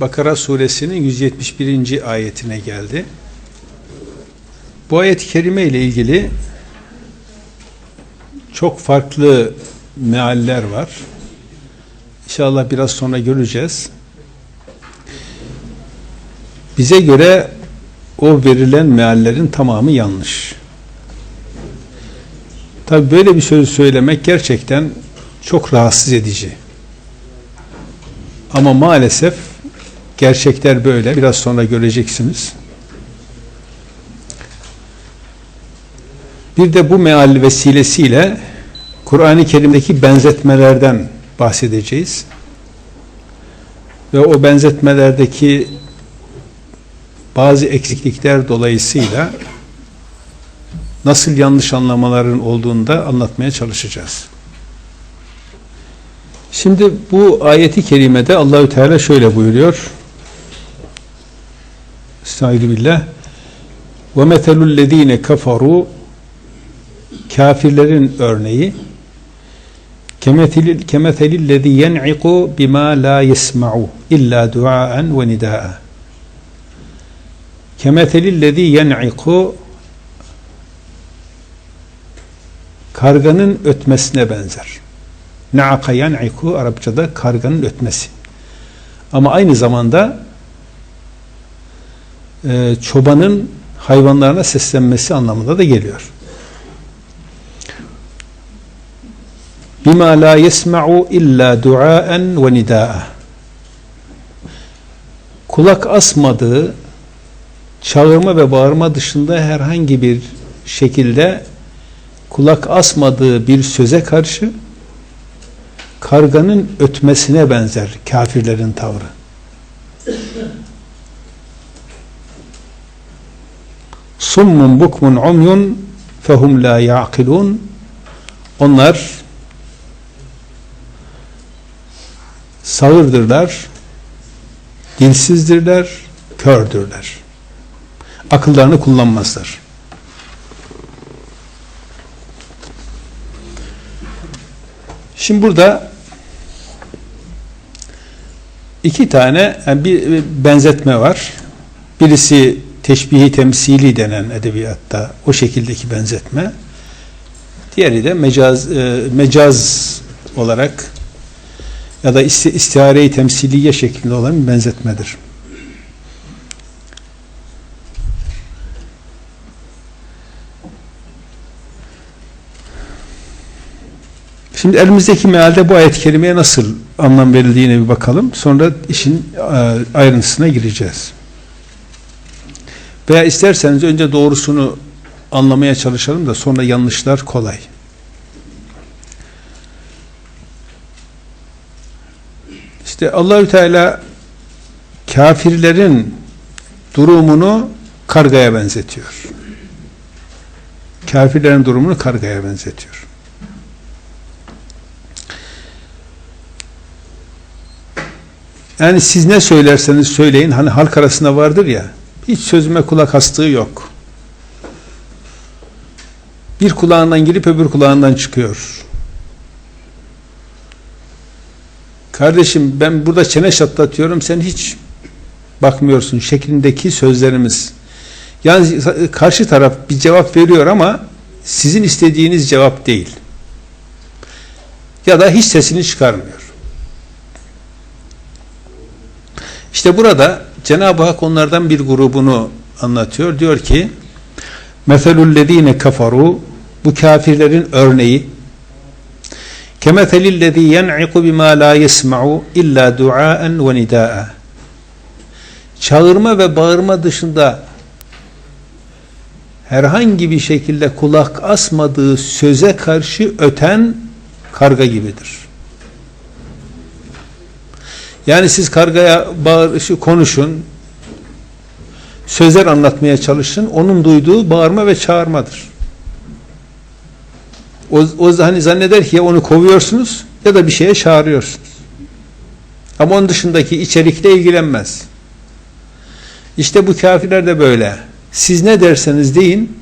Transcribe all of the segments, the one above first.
Bakara suresinin 171. ayetine geldi. Bu ayet-i kerime ile ilgili çok farklı mealler var. İnşallah biraz sonra göreceğiz. Bize göre o verilen meallerin tamamı yanlış. Tabi böyle bir söz söylemek gerçekten çok rahatsız edici. Ama maalesef gerçekler böyle. Biraz sonra göreceksiniz. Bir de bu meal vesilesiyle Kur'an-ı Kerim'deki benzetmelerden bahsedeceğiz. Ve o benzetmelerdeki bazı eksiklikler dolayısıyla nasıl yanlış anlamaların olduğunu da anlatmaya çalışacağız. Şimdi bu ayeti kerimede Allahü Teala şöyle buyuruyor. Estaizu billah. Ve metelul lezine kafaru kafirlerin örneği kemetelil kemetelil lezi yen'iku bima la yesma'u illa duaen ve nidaa. Kemetelil lezi yen'iku karganın ötmesine benzer. Na'aka yen'iku Arapçada karganın ötmesi. Ama aynı zamanda e, çobanın hayvanlarına seslenmesi anlamında da geliyor. Bima la yesma'u illa duaen ve nidaa. Kulak asmadığı çağırma ve bağırma dışında herhangi bir şekilde kulak asmadığı bir söze karşı karganın ötmesine benzer kafirlerin tavrı. Summun bukmun umyun fehum la yaqilun Onlar sağırdırlar, dilsizdirler, kördürler. Akıllarını kullanmazlar. Şimdi burada iki tane yani bir benzetme var. Birisi teşbihi temsili denen edebiyatta o şekildeki benzetme. Diğeri de mecaz e, mecaz olarak ya da isti, istihare-i temsiliye şeklinde olan bir benzetmedir. Şimdi elimizdeki mealde bu ayet-i kerimeye nasıl anlam verildiğine bir bakalım. Sonra işin e, ayrıntısına gireceğiz. Veya isterseniz önce doğrusunu anlamaya çalışalım da sonra yanlışlar kolay. İşte Allahü Teala kafirlerin durumunu kargaya benzetiyor. Kafirlerin durumunu kargaya benzetiyor. Yani siz ne söylerseniz söyleyin hani halk arasında vardır ya hiç sözüme kulak astığı yok. Bir kulağından girip öbür kulağından çıkıyor. Kardeşim ben burada çene şatlatıyorum sen hiç bakmıyorsun şeklindeki sözlerimiz. Yani karşı taraf bir cevap veriyor ama sizin istediğiniz cevap değil. Ya da hiç sesini çıkarmıyor. İşte burada Cenab-ı Hak onlardan bir grubunu anlatıyor. Diyor ki Meselullezine kafaru bu kafirlerin örneği kemeselillezî yen'iku bimâ lâ yesma'u illa duaen ve nidâ'a çağırma ve bağırma dışında herhangi bir şekilde kulak asmadığı söze karşı öten karga gibidir. Yani siz kargaya bağırışı konuşun, sözler anlatmaya çalışın, onun duyduğu bağırma ve çağırmadır. O, o hani zanneder ki ya onu kovuyorsunuz ya da bir şeye çağırıyorsunuz. Ama onun dışındaki içerikle ilgilenmez. İşte bu kafirler de böyle. Siz ne derseniz deyin,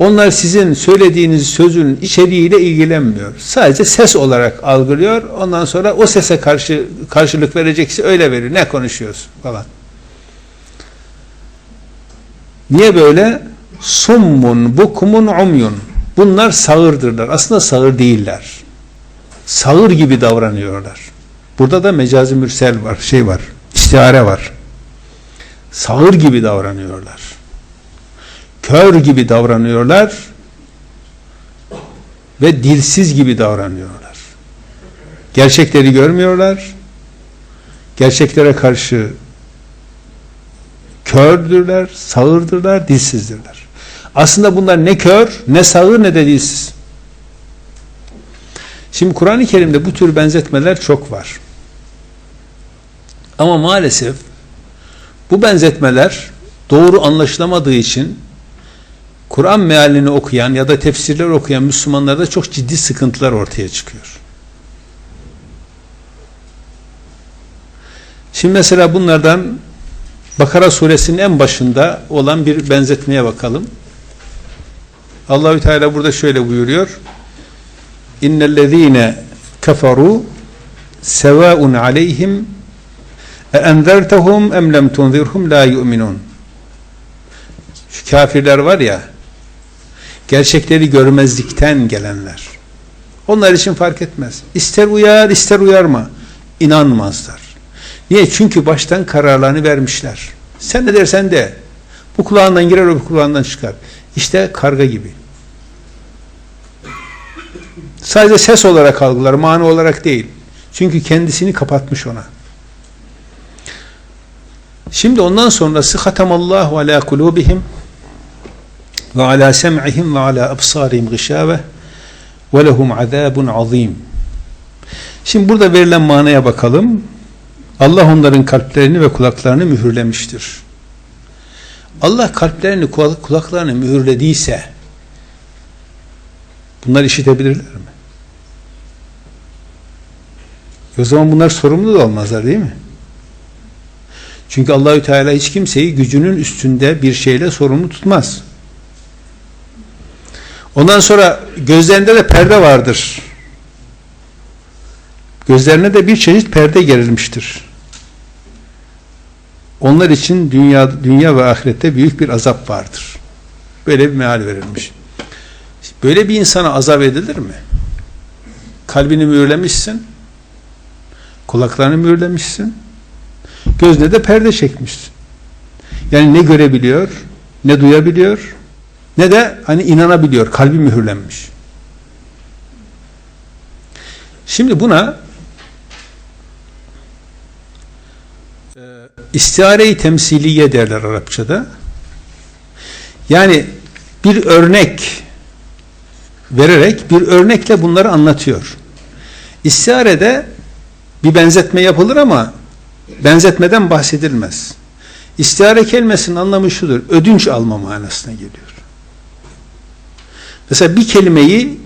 Onlar sizin söylediğiniz sözün içeriğiyle ilgilenmiyor. Sadece ses olarak algılıyor. Ondan sonra o sese karşı karşılık verecekse öyle verir. Ne konuşuyorsun falan. Niye böyle? Summun, bukmun, umyun. Bunlar sağırdırlar. Aslında sağır değiller. Sağır gibi davranıyorlar. Burada da mecazi mürsel var, şey var, istihare var. Sağır gibi davranıyorlar. Kör gibi davranıyorlar ve dilsiz gibi davranıyorlar. Gerçekleri görmüyorlar. Gerçeklere karşı kördürler, sağırdırlar, dilsizdirler. Aslında bunlar ne kör, ne sağır, ne de dilsiz. Şimdi Kur'an-ı Kerim'de bu tür benzetmeler çok var. Ama maalesef bu benzetmeler doğru anlaşılamadığı için Kur'an mealini okuyan ya da tefsirler okuyan Müslümanlarda çok ciddi sıkıntılar ortaya çıkıyor. Şimdi mesela bunlardan Bakara suresinin en başında olan bir benzetmeye bakalım. Allahü Teala burada şöyle buyuruyor. İnnellezîne keferû sevâun aleyhim e enzertehum em lem tunzirhum la yu'minun. Şu kafirler var ya gerçekleri görmezlikten gelenler. Onlar için fark etmez. İster uyar ister uyarma. inanmazlar. Niye? Çünkü baştan kararlarını vermişler. Sen ne dersen de bu kulağından girer o kulağından çıkar. İşte karga gibi. Sadece ses olarak algılar, mani olarak değil. Çünkü kendisini kapatmış ona. Şimdi ondan sonrası hatamallahu ala kulubihim ve ala sem'ihim ve ala absarihim gışave ve lehum azabun azim. Şimdi burada verilen manaya bakalım. Allah onların kalplerini ve kulaklarını mühürlemiştir. Allah kalplerini, kulaklarını mühürlediyse bunlar işitebilirler mi? O zaman bunlar sorumlu da olmazlar değil mi? Çünkü Allahü Teala hiç kimseyi gücünün üstünde bir şeyle sorumlu tutmaz. Ondan sonra gözlerinde de perde vardır. Gözlerine de bir çeşit perde gerilmiştir. Onlar için dünya, dünya ve ahirette büyük bir azap vardır. Böyle bir meal verilmiş. Böyle bir insana azap edilir mi? Kalbini mühürlemişsin, kulaklarını mühürlemişsin, gözüne de perde çekmişsin. Yani ne görebiliyor, ne duyabiliyor, ne de hani inanabiliyor, kalbi mühürlenmiş. Şimdi buna istihare-i temsiliye derler Arapçada. Yani bir örnek vererek bir örnekle bunları anlatıyor. İstiharede bir benzetme yapılır ama benzetmeden bahsedilmez. İstihare kelimesinin anlamı şudur. Ödünç alma manasına geliyor. Mesela bir kelimeyi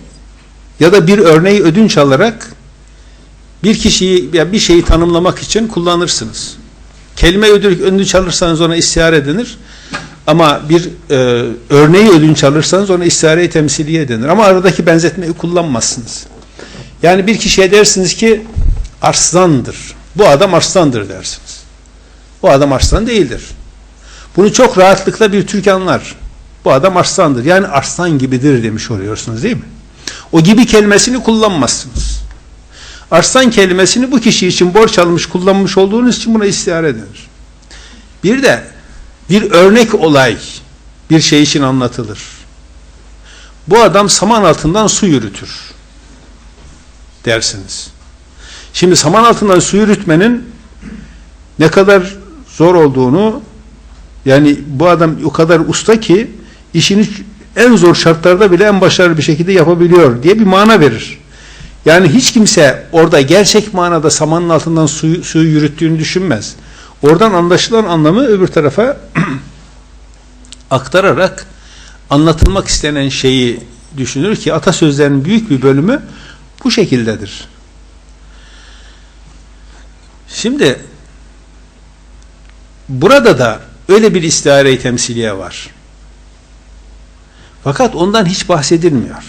ya da bir örneği ödünç alarak bir kişiyi ya bir şeyi tanımlamak için kullanırsınız. Kelime ödünç alırsanız ona istihare denir. Ama bir e, örneği ödünç alırsanız ona istihare-i temsiliye denir. Ama aradaki benzetmeyi kullanmazsınız. Yani bir kişiye dersiniz ki arslandır. Bu adam arslandır dersiniz. Bu adam arslan değildir. Bunu çok rahatlıkla bir Türk anlar. Bu adam arslandır. Yani arslan gibidir demiş oluyorsunuz değil mi? O gibi kelimesini kullanmazsınız. Arslan kelimesini bu kişi için borç almış, kullanmış olduğunuz için buna istihare denir. Bir de bir örnek olay bir şey için anlatılır. Bu adam saman altından su yürütür dersiniz. Şimdi saman altından su yürütmenin ne kadar zor olduğunu yani bu adam o kadar usta ki işini en zor şartlarda bile en başarılı bir şekilde yapabiliyor diye bir mana verir. Yani hiç kimse orada gerçek manada samanın altından suyu, suyu yürüttüğünü düşünmez. Oradan anlaşılan anlamı öbür tarafa aktararak anlatılmak istenen şeyi düşünür ki atasözlerinin büyük bir bölümü bu şekildedir. Şimdi burada da öyle bir istihare-i temsiliye var. Fakat ondan hiç bahsedilmiyor.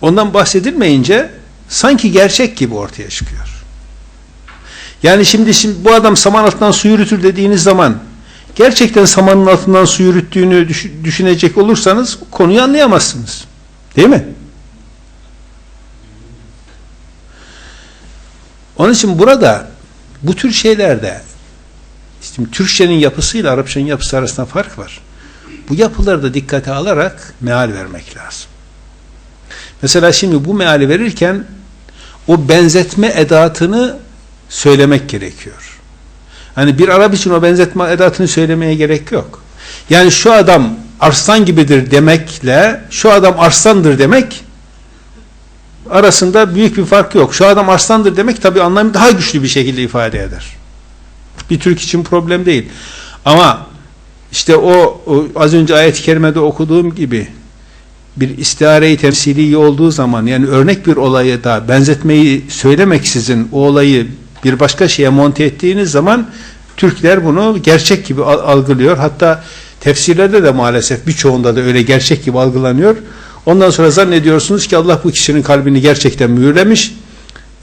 Ondan bahsedilmeyince sanki gerçek gibi ortaya çıkıyor. Yani şimdi, şimdi bu adam saman altından su yürütür dediğiniz zaman gerçekten samanın altından su yürüttüğünü düş- düşünecek olursanız konuyu anlayamazsınız. Değil mi? Onun için burada bu tür şeylerde işte Türkçenin yapısıyla Arapçanın yapısı arasında fark var. Bu yapıları da dikkate alarak meal vermek lazım. Mesela şimdi bu meali verirken o benzetme edatını söylemek gerekiyor. Hani bir Arap için o benzetme edatını söylemeye gerek yok. Yani şu adam arslan gibidir demekle şu adam arslandır demek arasında büyük bir fark yok. Şu adam arslandır demek tabi anlamı daha güçlü bir şekilde ifade eder. Bir Türk için problem değil. Ama işte o, o az önce ayet-i kerimede okuduğum gibi bir istihare-i temsili olduğu zaman yani örnek bir olayı da benzetmeyi söylemeksizin o olayı bir başka şeye monte ettiğiniz zaman Türkler bunu gerçek gibi al- algılıyor. Hatta tefsirlerde de maalesef birçoğunda da öyle gerçek gibi algılanıyor. Ondan sonra zannediyorsunuz ki Allah bu kişinin kalbini gerçekten mühürlemiş,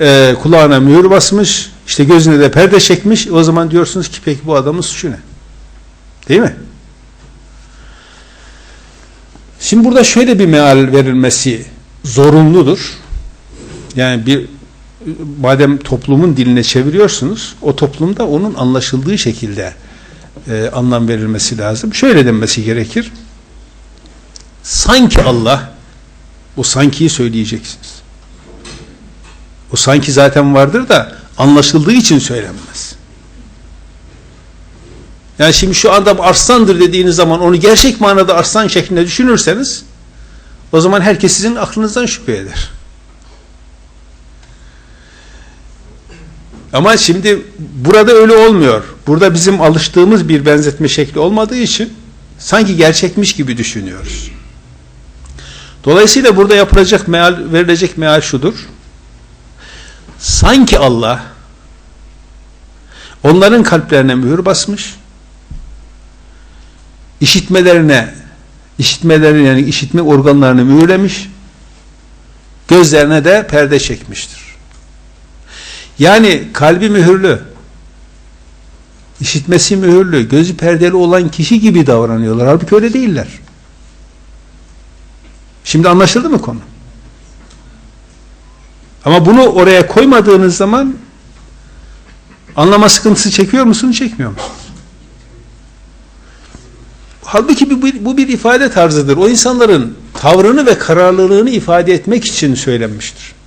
e, kulağına mühür basmış, işte gözüne de perde çekmiş. O zaman diyorsunuz ki peki bu adamın suçu ne? Değil mi? Şimdi burada şöyle bir meal verilmesi zorunludur. Yani bir madem toplumun diline çeviriyorsunuz, o toplumda onun anlaşıldığı şekilde e, anlam verilmesi lazım. Şöyle denmesi gerekir. Sanki Allah, o sankiyi söyleyeceksiniz. O sanki zaten vardır da anlaşıldığı için söylenmez. Yani şimdi şu adam arslandır dediğiniz zaman onu gerçek manada arslan şeklinde düşünürseniz o zaman herkes sizin aklınızdan şüphe eder. Ama şimdi burada öyle olmuyor. Burada bizim alıştığımız bir benzetme şekli olmadığı için sanki gerçekmiş gibi düşünüyoruz. Dolayısıyla burada yapılacak meal, verilecek meal şudur. Sanki Allah onların kalplerine mühür basmış, işitmelerine, işitmelerine yani işitme organlarını mühürlemiş, gözlerine de perde çekmiştir. Yani kalbi mühürlü, işitmesi mühürlü, gözü perdeli olan kişi gibi davranıyorlar. Halbuki öyle değiller. Şimdi anlaşıldı mı konu? Ama bunu oraya koymadığınız zaman anlama sıkıntısı çekiyor musunuz, çekmiyor musunuz? Halbuki bu bir, bu bir ifade tarzıdır. O insanların tavrını ve kararlılığını ifade etmek için söylenmiştir.